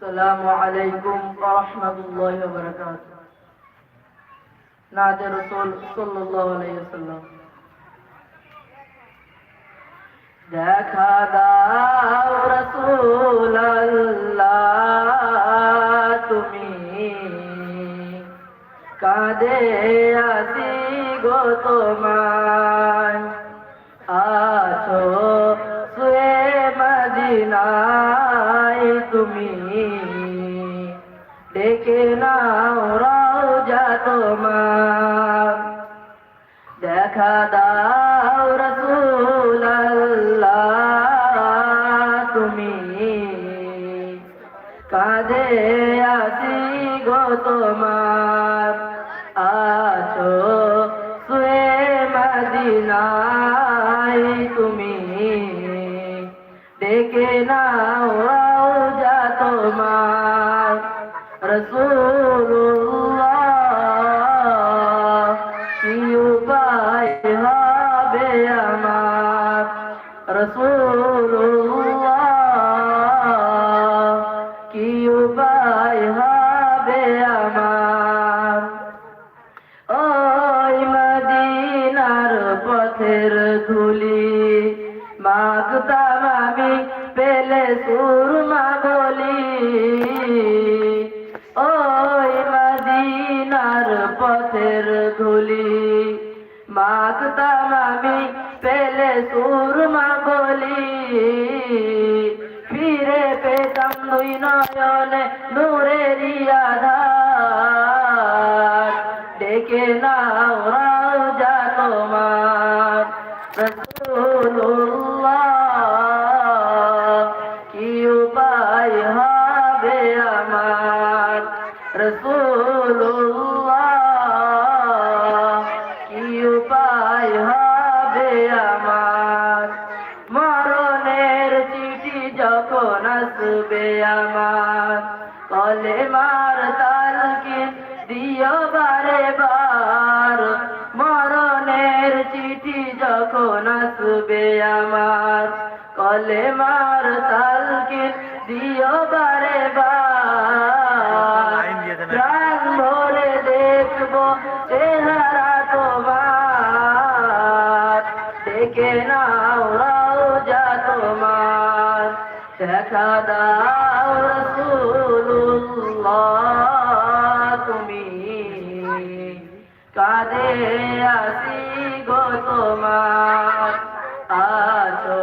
السلام عليكم ورحمة الله وبركاته نادي رسول صلى الله عليه وسلم দেখা দাও রসুল তুমি কাঁদে আসি গো তোমায় আছো শুয়ে মদিনায় ডেকে নাও রাজা তোমার। দেখা দাও রসুল তুমি কাঁদে আসি গো তোমার। আছো শুয়ে মদিনায়, তুমি ডেকে নাও যা তোমার। রসুল্লাহ কি উপায় হবে আমার? ওই মদিনার পথের ধুলি মাগতাম আমি, পেলে সুরমা বলি। ওই মদিনার পথের ধুলি মাগতাম আমি পেলে সুরমা বলি। ফিরে পেতাম দুই নয়নে নূরের আধার ডেকে নাও দিও বারে বার মরণের চিঠি যখন আসবে আমার কলে মার তালকিন দিও বারে বার প্রাণ ভরে দেখব চেহারা তোমার। দেখে নাও রাজা তোমার। দেখা দাও কাঁদে আসি গো তোমার। আছো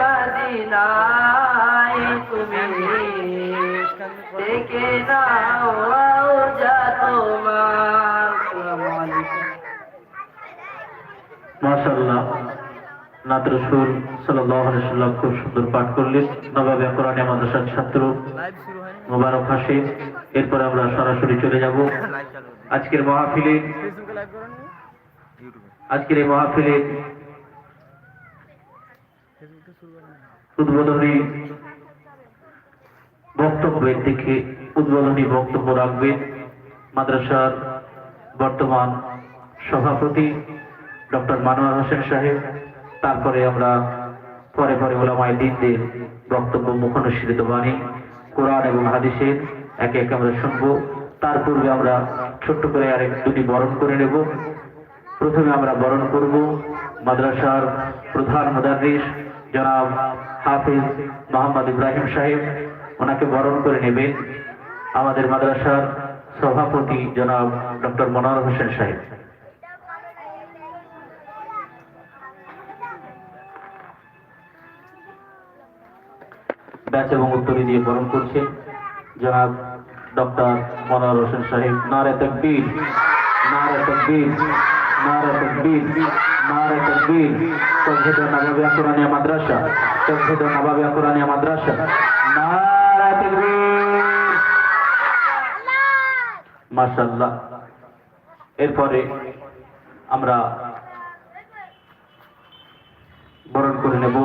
মদিনায় তুমি। দেখে নাও যা তোমার। মাশাআল্লাহ। নাত রসুল সাল্লাল্লাহু আলাইহি সাল্লাম খুব সুন্দর পাঠ করলেন। নবাবিয়া কোরআনে মাদ্রাসার ছাত্র। মোবারক হাসিন এরপর আমরা সরাসরি চলে যাব। আজকের মাহফিলে আজকের এই মাহফিলে উদ্বোধনী বক্তব্যের দিকে উদ্বোধনী বক্তব্য রাখবেন মাদ্রাসার বর্তমান সভাপতি ডক্টর মানোয়ার হোসেন সাহেব। তারপরে আমরা পরে পরে ওলামায় দিনদের বক্তব্য মুখনসৃত বাণী। কোরআন এবং হাদিসের একে একে আমরা শুনব। তার পূর্বে আমরা ছোট্ট করে আরেক দুটি বরণ করে নেব। প্রথমে আমরা বরণ করব মাদ্রাসার প্রধান মুদারিস জনাব হাফিজ মোহাম্মদ ইব্রাহিম সাহেব। ওনাকে বরণ করে নেবেন আমাদের মাদ্রাসার সভাপতি জনাব ডক্টর মনোয়ার হোসেন সাহেব। ব্যাচ এবং উত্তরী দিয়ে বরণ করছেন জনাব ডক্টর মনোয়ার হোসেন সাহেব। নারে তকবীর নারে তকবীর নারে তকবীর নারে তকবীর। চৌধুরী নবাবিয়া কোরআনিয়া মাদ্রাসা চৌধুরী নবাবিয়া কোরআনিয়া মাদ্রাসা। নারে তকবীর। মাশাআল্লাহ। এরপরে আমরা বরণ করে নেব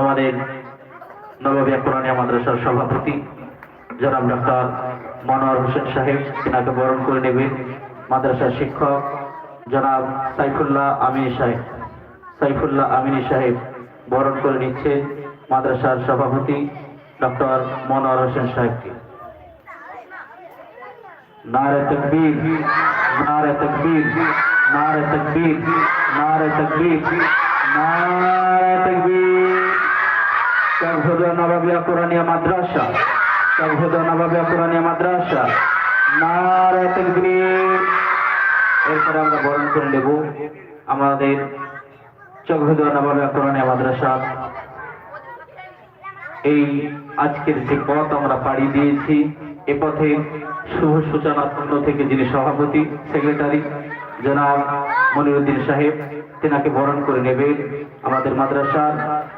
আমাদের নবাবিয়া কোরআনিয়া মাদ্রাসার সভাপতি জনাব ডক্টর মনোয়ার হোসেন সাহেব, তিনাকে বরণ করে নেবেন মাদ্রাসার শিক্ষক জনাব সাইফুল্লাহ আমিনী সাহেব। সাইফুল্লাহ আমিনী সাহেব বরণ করে নিচ্ছে মাদ্রাসার সভাপতি ডক্টর মনোয়ার হোসেন সাহেবকে। নারে তকবীর নারে তকবীর নারে তকবীর নারে তকবীর নারে তকবীর। নবাবিয়া কোরআনিয়া মাদ্রাসা। নবাবিয়া কোরআনিয়া মাদ্রাসা। নারে এরপরে আমরা বরণ করে নেব আমাদের কোরআনিয়া মাদ্রাসা। এই আজকের যে পথ আমরা পাড়ি দিয়েছি, এ পথে শুভ সূচনা পূর্ণ থেকে যিনি সভাপতি, সেক্রেটারি, জনাব মনিরুদ্দিন সাহেব, তেনাকে বরণ করে নেবেন আমাদের মাদ্রাসার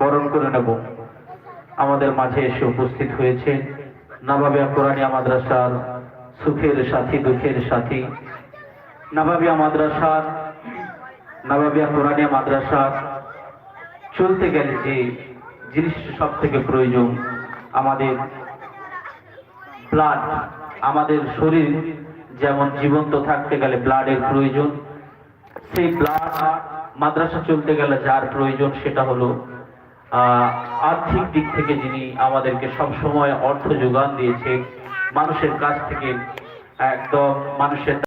বরণ করে নেব। আমাদের মাঝে এসে উপস্থিত হয়েছে নবাবিয়া কোরআনিয়া মাদ্রাসার সুখের সাথী, দুঃখের সাথী। নবাবিয়া মাদ্রাসার, নবাবিয়া কোরআনিয়া মাদ্রাসার চলতে গেলে যে জিনিসটা সব থেকে প্রয়োজন, আমাদের ব্লাড আমাদের শরীর যেমন জীবন্ত থাকতে গেলে ব্লাডের প্রয়োজন, সেই ব্লাড মাদ্রাসা চলতে গেলে যার প্রয়োজন সেটা হলো আর্থিক দিক থেকে যিনি আমাদেরকে সবসময় অর্থ যোগান দিয়েছে মানুষের কাছ থেকে একদম মানুষের